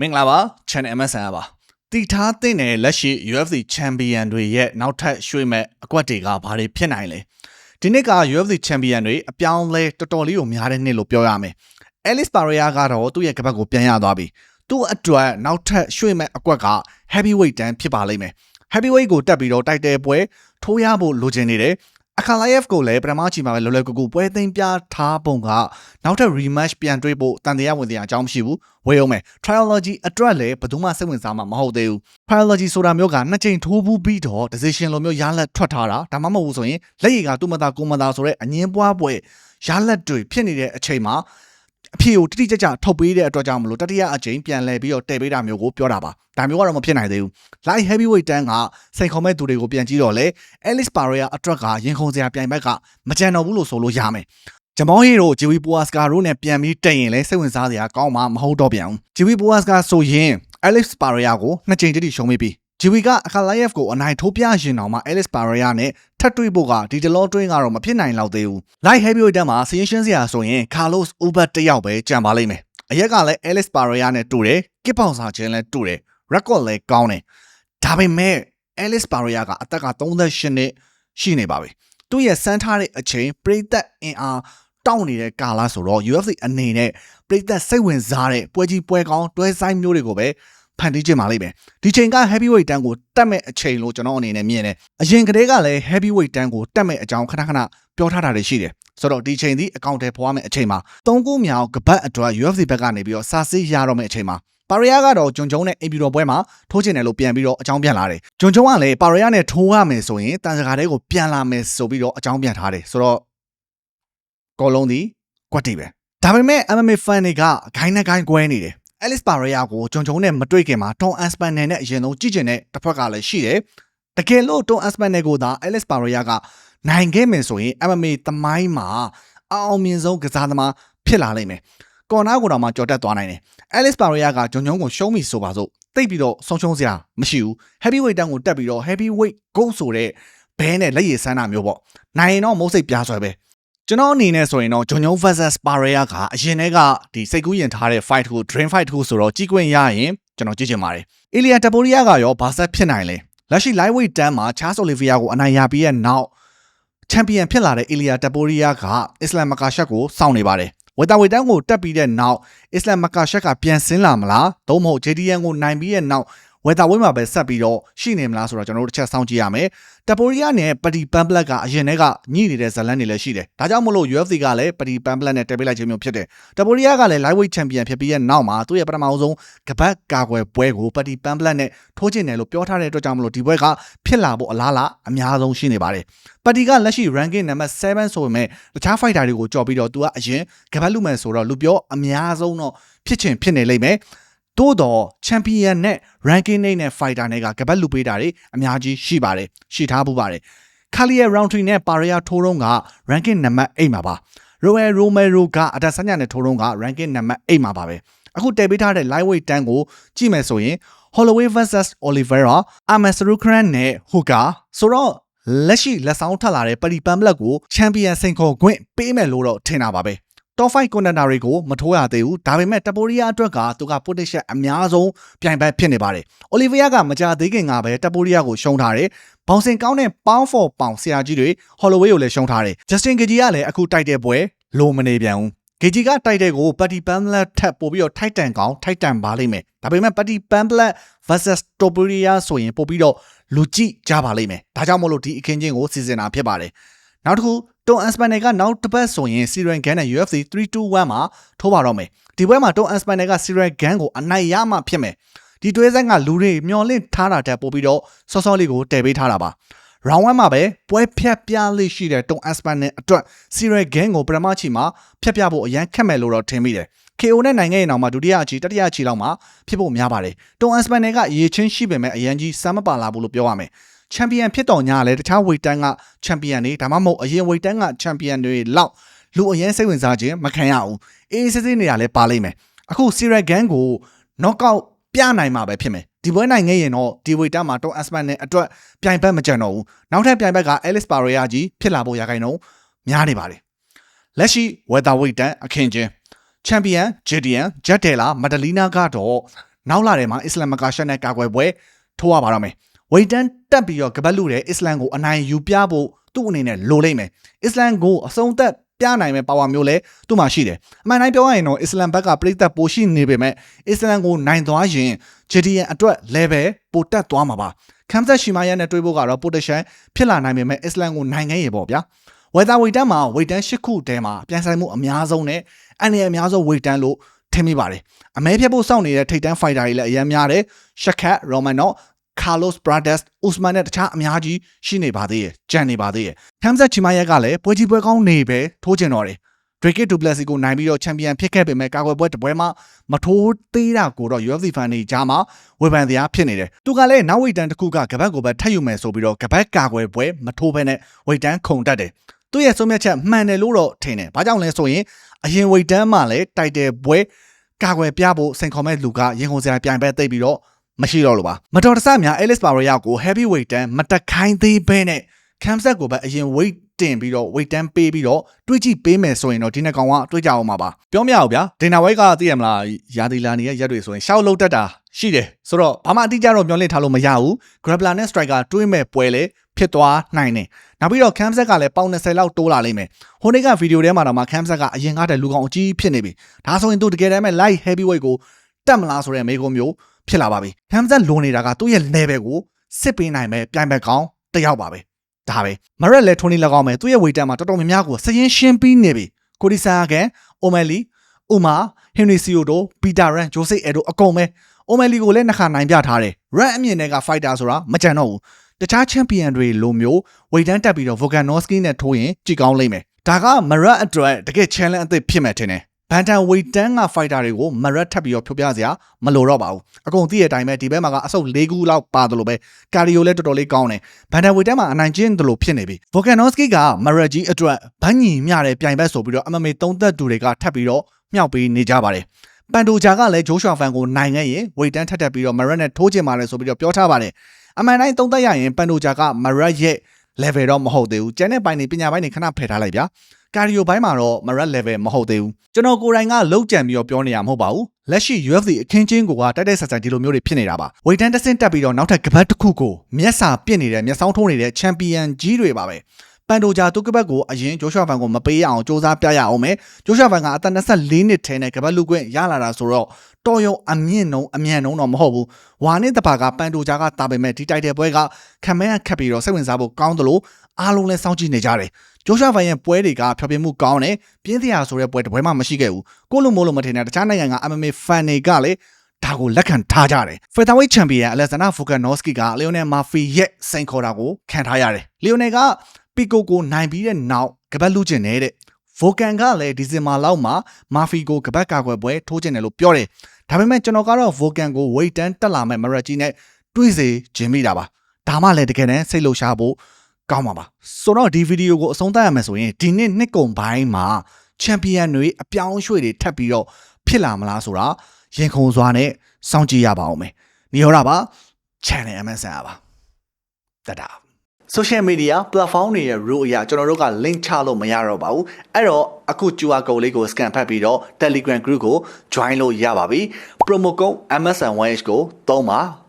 မင်္ဂလာပါ Channel MSN ပါတည်ထားတဲ့နယ်လက်ရှိ UFC Champion တွေရဲ့နောက်ထပ်ရွှေ့မဲ့အကွက်တွေကဘာတွေဖြစ်နိုင်လဲဒီနှစ်က UFC Champion တွေအပြောင်းလဲတော်တော်လေးကိုများတဲ့နှစ်လို့ပြောရမယ် Alice Pereira ကတော့သူ့ရဲ့ကပတ်ကိုပြန်ရသွားပြီသူ့အတွက်နောက်ထပ်ရွှေ့မဲ့အကွက်က heavyweight တန်းဖြစ်ပါလိမ့်မယ် heavyweight ကိုတက်ပြီးတော့တိုက်တဲ့ပွဲထိုးရဖို့လိုချင်နေတယ် အခါလာယက်ကိုလည်းပထမချီမှာပဲလောလောကူကူပွဲသိမ်းပြထားပုံကနောက်ထပ် rematch ပြန်တွေ့ဖို့တန်တရားဝင်တရားအကြောင်းမရှိဘူးဝေးအောင်မယ် trilogy အတွက်လည်းဘယ်သူမှစိတ်ဝင်စားမှာမဟုတ်သေးဘူး trilogy ဆိုတာမျိုးကနှစ်ချိန်ထိုးဘူးပြီးတော့ decision လိုမျိုးရလက်ထွက်ထားတာဒါမှမဟုတ်ဘူးဆိုရင်လက်ရည်ကသူ့မသားကိုမသားဆိုတဲ့အငင်းပွားပွဲရလက်တွေဖြစ်နေတဲ့အချိန်မှာ အဖြေကိုတိတိကျကျထုတ်ပေးတဲ့အတွက်ကြောင့်မလို့တတိယအကြိမ်ပြန်လဲပြီးတော့တည်ပေးတာမျိုးကိုပြောတာပါဒါမျိုးကတော့မဖြစ်နိုင်သေးဘူး light heavyweight တန်းကစိန်ခေါ်မဲ့သူတွေကိုပြန်ကြည့်တော့လေ Alice Pereira အတွက်ကရင်ခုန်စရာပြိုင်ဘက်ကမကြံတော့ဘူးလို့ဆိုလို့ရမယ်ဂျမောဟီတို့ဂျီဝီပိုဝါစကာတို့နဲ့ပြန်ပြီးတက်ရင်လဲစိတ်ဝင်စားစရာကောင်းမှာမဟုတ်တော့ပြန်ဘူးဂျီဝီပိုဝါစကာဆိုရင် Alex Pereira ကိုနှစ်ကြိမ်တိတိရှုံးမိပြီ ဂျီဝီကအခါလာယက်ကိုအနိုင်ထိုးပြရင်တော့မှ Alex Pereira နဲ့ထပ်တွေ့ဖို့ကဒီတလောတွင်းကတော့မဖြစ်နိုင်တော့သေးဘူး light heavyweight တန်းမှာစရင်ရှင်းစရာဆိုရင် Carlos Uber တယောက်ပဲကြံပါလိမ့်မယ်အရက်ကလည်း Alex Pereira နဲ့တူတယ်ကစ်ပေါင်စာချင်းလည်းတူတယ် record လည်းကောင်းတယ်ဒါပေမဲ့ Alice Pereira ကအသက်က38နှစ်ရှိနေပါပြီသူ့ရဲ့စမ်းထားတဲ့အချိန်ပရိသတ်အင်အားတောင့်နေတဲ့ကာလဆိုတော့ UFC အနေနဲ့ပရိသတ်စိတ်ဝင်စားတဲ့ပွဲကြီးပွဲကောင်းတွဲဆိုင်မျိုးတွေကိုပဲ ဖန်တီးခြင်းပါလိမ့်မယ်ဒီချိန်က heavyweight တန်းကိုတက်မဲ့အချိန်လို့ကျွန်တော်အနေနဲ့မြင်တယ်အရင်ကတည်းကလည်း heavyweight တန်းကိုတက်မဲ့အကြောင်းခဏခဏပြောထားတာတွေရှိတယ်ဆိုတော့ဒီချိန်ဒီအကောင့်ထဲပေါ်ရမယ့်အချိန်မှာသုံးခုမြောက်ကပတ်အတွက် UFC ဘက်ကနေပြီးတော့စာစစ်ရတော့မယ့်အချိန်မှာပါရီယာကတော့ဂျွန်ဂျုံနဲ့အင်ပီတော်ပွဲမှာထိုးချင်တယ်လို့ပြန်ပြီးတော့အကြောင်းပြန်လာတယ်ဂျွန်ဂျုံကလည်းပါရီယာနဲ့ထိုးရမယ်ဆိုရင်တန်စကားတဲကိုပြန်လာမယ်ဆိုပြီးတော့အကြောင်းပြန်ထားတယ်ဆိုတော့ကောလုံးဒီကွက်တီပဲဒါပေမဲ့ MMA fan တွေကဂိုင်းနဲ့ဂိုင်းကွဲနေတယ် Alice Pereira ကိုဂျွန်ဂျုံနဲ့မတွေ့ခင်မှာ Tom Aspinall နဲ့အရင်ဆုံးကြည့်ကျင်တဲ့တစ်ဖက်ကလည်းရှိတယ်တကယ်လို့ Tom Aspinall ကိုသာ Alice Pereira ကနိုင်ခဲ့မယ်ဆိုရင် MMA သမိုင်းမှာအအောင်မြင်ဆုံးကစားသမားဖြစ်လာလိမ့်မယ်ကော်နာကိုတော့မှကြော်တက်သွားနိုင်တယ် Alice Pereira ကဂျွန်ဂျုံကိုရှုံးပြီဆိုပါစို့တိတ်ပြီးတော့ဆုံးရှုံးစရာမရှိဘူး heavyweight တန်းကိုတက်ပြီးတော့ heavyweight ဂုတ်ဆိုတဲ့ဘဲနဲ့လက်ရည်ဆန်းတာမျိုးပေါ့နိုင်ရင်တော့မုတ်စိတ်ပြားဆွဲပဲ ကျွန်တော်အနေနဲ့ဆိုရင်တော့ဂျွန်ဂျုံ versus Pereira ကအရင်တည်းကဒီစိတ်ကူးရင်ထားတဲ့ fight ကို dream fight ကိုဆိုတော့ကြီးကွင်းရရင်ကျွန်တော်ကြည့်ချင်ပါတယ် Ilya Taporia ကရောဘာဆက်ဖြစ်နိုင်လဲလက်ရှိ lightweight တန်းမှာ Charles Oliveira ကိုအနိုင်ရပြီးတဲ့နောက်ချန်ပီယံဖြစ်လာတဲ့ Ilya Taporia ကအစ္စလမ်မကာရှက်ကိုစောင့်နေပါတယ်ဝေတာဝေတန်းကိုတက်ပြီးတဲ့နောက်အစ္စလမ်မကာရှက်ကပြန်ဆင်းလာမလားသို့မဟုတ် JDN ကိုနိုင်ပြီးတဲ့နောက် ဝေတာဝေးမှာပဲဆက်ပြီးတော့ရှိနေမလားဆိုတော့ကျွန်တော်တို့တစ်ချက်စောင့်ကြည့်ရမယ်တပိုရီးယားနဲ့ပတီပန်ပလက်ကအရင်တည်းကညှိနေတဲ့ဇလန်တွေလည်းရှိတယ်ဒါကြောင့်မလို့ UFC ကလည်းပတီပန်ပလက်နဲ့တက်ပေးလိုက်ခြင်းမျိုးဖြစ်တယ်တပိုရီးယားကလည်း lightweight champion ဖြစ်ပြီးတဲ့နောက်မှာသူ့ရဲ့ပထမဆုံးကပတ်ကာကွယ်ပွဲကိုပတီပန်ပလက်နဲ့ထိုးချင်တယ်လို့ပြောထားတဲ့အတွက်ကြောင့်မလို့ဒီပွဲကဖြစ်လာဖို့အလားအလာအများဆုံးရှိနေပါတယ်ပတီကလက်ရှိ ranking နံပါတ်7ဆိုပေမဲ့တခြား fighter တွေကိုကြော်ပြီးတော့သူကအရင်ကပတ်လူမယ်ဆိုတော့လူပြောအများဆုံးတော့ဖြစ်ချင်ဖြစ်နေလိမ့်မယ် သို့တော့ချန်ပီယံနဲ့ ranking နဲ့ fighter တွေကကပတ်လူပေးတာတွေအများကြီးရှိပါတယ်ရှိထားဖို့ပါတယ်ခါလီယာ round 3နဲ့ပါရီယာထိုးတော့က ranking နံပါတ်8မှာပါရိုအဲရိုမဲရိုကအတက်ဆန်းညာနဲ့ထိုးတော့က ranking နံပါတ်8မှာပါပဲအခုတည်ပေးထားတဲ့ lightweight တန်းကိုကြည့်မယ်ဆိုရင် Holloway vs Oliveira Amasarukran နဲ့ Hoka ဆိုတော့လက်ရှိလက်ဆောင်ထပ်လာတဲ့ပရီပန်ဘလက်ကိုချန်ပီယံစိန်ခေါ်ခွင့်ပေးမယ်လို့တော့ထင်တာပါပဲ top 5 contender တွေကိုမထိုးရသေးဘူးဒါပေမဲ့တပိုရီးယားအတွက်ကသူက potential အများဆုံးပြိုင်ဘက်ဖြစ်နေပါတယ်။ Olivia ကမကြသေးခင်ကပဲတပိုရီးယားကိုရှုံးထားတယ်။ဘောင်စင်ကောင်းတဲ့ pound for pound ဆရာကြီးတွေ Holloway ကိုလည်းရှုံးထားတယ်။ Justin Gaethje ကလည်းအခုတိုက်တဲ့ပွဲလိုမနေပြန်ဘူး။ Gaethje ကတိုက်တဲ့ကို Patty Pamela ထပ်ပို့ပြီးတော့ထိုက်တန်ကောင်းထိုက်တန်ပါလိမ့်မယ်။ဒါပေမဲ့ Patty Pamela versus Topuria ဆိုရင်ပို့ပြီးတော့လူကြည့်ကြပါလိမ့်မယ်။ဒါကြောင့်မို့လို့ဒီအခင်းချင်းကိုစီစဉ်တာဖြစ်ပါတယ်။ နောက်တစ်ခုတွန်အန်စပန်နယ်ကနောက်တစ်ပတ်ဆိုရင်စီရန်ဂန်နဲ့ UFC 321မှာထိုးပါတော့မယ်ဒီပွဲမှာတွန်အန်စပန်နယ်ကစီရန်ဂန်ကိုအနိုင်ရမှဖြစ်မယ်ဒီတွဲဆိုင်ကလူတွေမျောလင့်ထားတာတက်ပို့ပြီးတော့စောစောလေးကိုတည်ပေးထားတာပါ round 1မှာပဲပွဲဖြတ်ပြလေးရှိတဲ့တွန်အန်စပန်နယ်အတွက်စီရန်ဂန်ကိုပထမချီမှာဖြတ်ပြဖို့အရန်ခက်မယ်လို့တော့ထင်မိတယ် KO နဲ့နိုင်ငံရဲ့နောက်မှာဒုတိယအချီတတိယအချီလောက်မှာဖြစ်ဖို့များပါတယ်တွန်အန်စပန်နယ်ကရေချင်းရှိပေမဲ့အရန်ကြီးစမ်းမပါလာဘူးလို့ပြောရမယ် ချန်ပီယံဖြစ်တော်ညာလဲတခြားဝေတန်းကချန်ပီယံတွေဒါမှမဟုတ်အရင်ဝေတန်းကချန်ပီယံတွေလောက်လူအရင်စိတ်ဝင်စားခြင်းမခံရဘူးအေးစစ်စစ်နေရလဲပါလိမ့်မယ်အခုစီရဂန်ကို knock out ပြနိုင်မှာပဲဖြစ်မယ်ဒီပွဲနိုင်ခဲ့ရင်တော့ဒီဝေတန်းမှာတော့အစပန်နဲ့အတွက်ပြိုင်ဘက်မကြံတော့ဘူးနောက်ထပ်ပြိုင်ဘက်က Alice Pereira ကြီးဖြစ်လာဖို့ရခိုင်တော့များနေပါတယ်လက်ရှိ weather weight တန်းအခင်းချင်းချန်ပီယံ JDN ဂျက်တယ်လာမဒလီနာကတော့နောက်လာထဲမှာအစ္စလမ်မကာရှက်နဲ့ကာကွယ်ပွဲထိုးရပါတော့မယ် ဝိတန်တက်ပြီးတော့ကပတ်လူတဲ့အစ္စလမ်ကိုအနိုင်ယူပြဖို့သူ့အနေနဲ့လိုလိမ့်မယ်အစ္စလမ်ကိုအဆုံးသက်ပြနိုင်မဲ့ပါဝါမျိုးလဲသူ့မှာရှိတယ်အမှန်တိုင်းပြောရရင်တော့အစ္စလမ်ဘက်ကပြိသက်ပိုရှိနေပေမဲ့အစ္စလမ်ကိုနိုင်သွားရင်ဂျဒီယန်အတွက် level ပိုတက်သွားမှာပါခမ်ဇက်ရှီမာယန်နဲ့တွေ့ဖို့ကတော့ potential ဖြစ်လာနိုင်ပေမဲ့အစ္စလမ်ကိုနိုင်ခဲ့ရေပေါ့ဗျာဝက်တာဝေတန်မှာဝေတန်၈ခုတဲမှာပြန်ဆိုင်မှုအများဆုံးနဲ့အန်ရအများဆုံးဝေတန်လို့ထင်မိပါတယ်အမဲဖြတ်ဖို့စောင့်နေတဲ့ထိတ်တန်းဖိုက်တာတွေလည်းအများများတယ်ရှက်ခတ်ရိုမန်နော့ ကာလိုစ်ဘရာဒက်စ်ဥစမန်နဲ့တခြားအများကြီးရှိနေပါသေးရဲ့ကြံနေပါသေးရဲ့ခမ်ဇက်ချီမာယက်ကလည်းပွဲကြီးပွဲကောင်းနေပဲထိုးကျင်တော့တယ်ဒရစ်ကစ်ဒူပလက်စီကိုနိုင်ပြီးတော့ချန်ပီယံဖြစ်ခဲ့ပေမဲ့ကာကွယ်ပွဲတစ်ပွဲမှာမထိုးသေးတာကိုတော့ UFC ဖန်တွေကြားမှာဝေဖန်တရားဖြစ်နေတယ်။သူကလည်းနောက်ဝိတ်တန်တစ်ခုကကပတ်ကိုပဲထပ်ယူမယ်ဆိုပြီးတော့ကပတ်ကာကွယ်ပွဲမထိုးဘဲနဲ့ဝိတ်တန်ခုန်တက်တယ်။သူ့ရဲ့ဆုံးဖြတ်ချက်မှန်တယ်လို့တော့ထင်တယ်။ဘာကြောင့်လဲဆိုရင်အရင်ဝိတ်တန်မှာလည်းတိုက်တယ်ပွဲကာကွယ်ပြဖို့စိန်ခေါ်မဲ့လူကရင်ခုန်စရာပြိုင်ပွဲသိပ်ပြီးတော့ မရှိတော့လို့ပါမတော်တဆများ Alice Power ရောက်ကို heavyweight တန်းမတက်ခိုင်းသေးဘဲနဲ့ cam set ကိုပဲအရင် weight တင်ပြီးတော့ weight တန်းပေးပြီးတော့တွေးကြည့်ပေးမယ်ဆိုရင်တော့ဒီနှစ်ကောင်ကတွေးကြအောင်ပါပါပြောမရဘူးဗျာဒေနာဝိုက်ကသိရမလားယာဒီလာနီရဲ့ရက်တွေဆိုရင်ရှောက်လုတ်တတ်တာရှိတယ်ဆိုတော့ဘာမှအတိအကျတော့မျောလင့်ထားလို့မရဘူး grappler နဲ့ striker တွေးမဲ့ပွဲလေဖြစ်သွားနိုင်တယ်နောက်ပြီးတော့ cam set ကလည်းပေါင်20လောက်တိုးလာလိမ့်မယ်ဟိုနေ့ကဗီဒီယိုထဲမှာတော့မှ cam set ကအရင်ကတည်းကလူကောင်အကြီးဖြစ်နေပြီဒါဆိုရင်သူတကယ်တမ်းမဲ့ light heavyweight ကိုတက်မလားဆိုတဲ့မေးခွန်းမျိုး ဖြစ်လာပါပြီ။ဟမ်ဇက်လွန်နေတာကသူ့ရဲ့ level ကိုစစ်ပေးနိုင်မဲ့ပြိုင်ဘက်ကောင်းတယောက်ပါပဲ။ဒါပဲ။မရက်လည်းထိုးနေလောက်အောင်မယ်သူ့ရဲ့ weight မှာတော်တော်များများကိုစရင်ရှင်းပြီးနေပြီ။ကိုဒီဆာကန်အိုမယ်လီဥမာဟင်နရီစီယိုတိုပီတာရန်ဂျိုဆေအဲဒိုအကုန်ပဲ။အိုမယ်လီကိုလည်းနှစ်ခါနိုင်ပြထားတယ်။ run အမြင့်တွေက fighter ဆိုတာမကြံတော့ဘူး။တခြားချန်ပီယံတွေလိုမျိုးဝိတ်တန်းတက်ပြီးတော့ Volkanovski နဲ့ထိုးရင်ကြည့်ကောင်းလိမ့်မယ်။ဒါကမရက်အတွက်တကယ် challenge အသစ်ဖြစ်မယ်ထင်တယ်။ ဘန်တန်ဝေတန်ကဖိုက်တာတွေကိုမရက်ထပ်ပြီးတော့ဖြုတ်ပြစရာမလိုတော့ပါဘူးအကုန်သိတဲ့အတိုင်းပဲဒီဘက်မှာကအဆုတ်၄ခုလောက်ပါတယ်လို့ပဲကာဒီယိုလည်းတော်တော်လေးကောင်းတယ်ဘန်တန်ဝေတန်မှာအနိုင်ကျင့်တယ်လို့ဖြစ်နေပြီဗိုကန်နော့စကီကမရက်ကြီးအတွက်ဘန်းညီမျှတဲ့ပြိုင်ဘက်ဆိုပြီးတော့ MMA သုံးသက်သူတွေကထပ်ပြီးတော့မြောက်ပေးနေကြပါတယ်ပန်တိုဂျာကလည်းဂျိုးရှွာဖန်ကိုနိုင်ခဲ့ရင်ဝေတန်ထပ်တက်ပြီးတော့မရက်နဲ့ထိုးချင်ပါလေဆိုပြီးတော့ပြောထားပါတယ်အမှန်တိုင်းသုံးသက်ရရင်ပန်တိုဂျာကမရက်ရဲ့ level တော့မဟုတ်သေးဘူးကျန်တဲ့ပိုင်းနေပညာပိုင်းနေခဏဖယ်ထားလိုက်ဗျာ ကာဒီယိုဘိုင်းမှာတော့မရက် level မဟုတ်သေးဘူးကျွန်တော်ကိုယ်တိုင်ကလောက်ကြံပြီးတော့ပြောနေရမဟုတ်ပါဘူးလက်ရှိ UFC အခင်းချင်းကိုကတိုက်တိုက်ဆက်ဆက်ဒီလိုမျိုးတွေဖြစ်နေတာပါဝေတန်တဆင့်တက်ပြီးတော့နောက်ထပ်ကပတ်တစ်ခုကိုမျက်စာပြစ်နေတဲ့မျက်စောင်းထိုးနေတဲ့ချန်ပီယံကြီးတွေပါပဲပန်တိုဂျာတုကပတ်ကိုအရင်ဂျိုရှွာဖန်ကိုမပေးရအောင်စူးစမ်းပြရအောင်မယ်ဂျိုရှွာဖန်ကအသက်24နှစ်ထဲနဲ့ကပတ်လူကွင်းရလာတာဆိုတော့တော်ရုံအမြင့်နှုံအမြန်နှုံတော့မဟုတ်ဘူးဝါနဲ့တပါကပန်တိုဂျာကတာပေမဲ့ဒီတိုက်တဲ့ပွဲကခံမဲခတ်ပြီးတော့စိတ်ဝင်စားဖို့ကောင်းတယ်လို့ အားလုံးလည်းစောင့်ကြည့်နေကြတယ်ဂျိုရှာဖိုင်ရဲ့ပွဲတွေကဖျော်ဖြေမှုကောင်းတယ်ပြင်းစရာဆိုတဲ့ပွဲတစ်ပွဲမှမရှိခဲ့ဘူးကိုလိုမိုလိုမထင်တဲ့တခြားနိုင်ငံက MMA fan တွေကလည်းဒါကိုလက်ခံထားကြတယ်။ Featherweight Champion Alexander Volkanovski က Leonel Murphy ရဲ့စိန်ခေါ်တာကိုခံထားရတယ်။ Leonel က Pico ကိုနိုင်ပြီးတဲ့နောက်ကပတ်လူကျင်နေတဲ့ Volkan ကလည်းဒီဇင်ဘာလောက်မှာ Murphy ကိုကပတ်ကာကွယ်ပွဲထိုးကျင်တယ်လို့ပြောတယ်။ဒါပေမဲ့ကျွန်တော်ကတော့ Volkan ကို weight တန်းတက်လာမဲ့ Maraji နဲ့တွေးစေခြင်းမိတာပါ။ဒါမှလည်းတကယ်တမ်းစိတ်လှုပ်ရှားဖို့ ကောင်းပါပါဆိုတော့ဒီဗီဒီယိုကိုအဆုံးသတ်ရမယ်ဆိုရင်ဒီနှစ်နှစ်ကုန်ပိုင်းမှာချန်ပီယံတွေအပြောင်းအရွှေ့တွေထပ်ပြီးတော့ဖြစ်လာမလားဆိုတာရင်ခုန်စွာနဲ့စောင့်ကြည့်ရပါအောင်မယ်နေရောတာပါ channel MSN ပါတတာ social media platform တွေရဲ့ rule အရကျွန်တော်တို့က link ချလို့မရတော့ပါဘူးအဲ့တော့အခု QR code လေးကို scan ဖတ်ပြီးတော့ Telegram group ကို join လို့ရပါပြီ promo code MSN1H ကိုသုံးပါ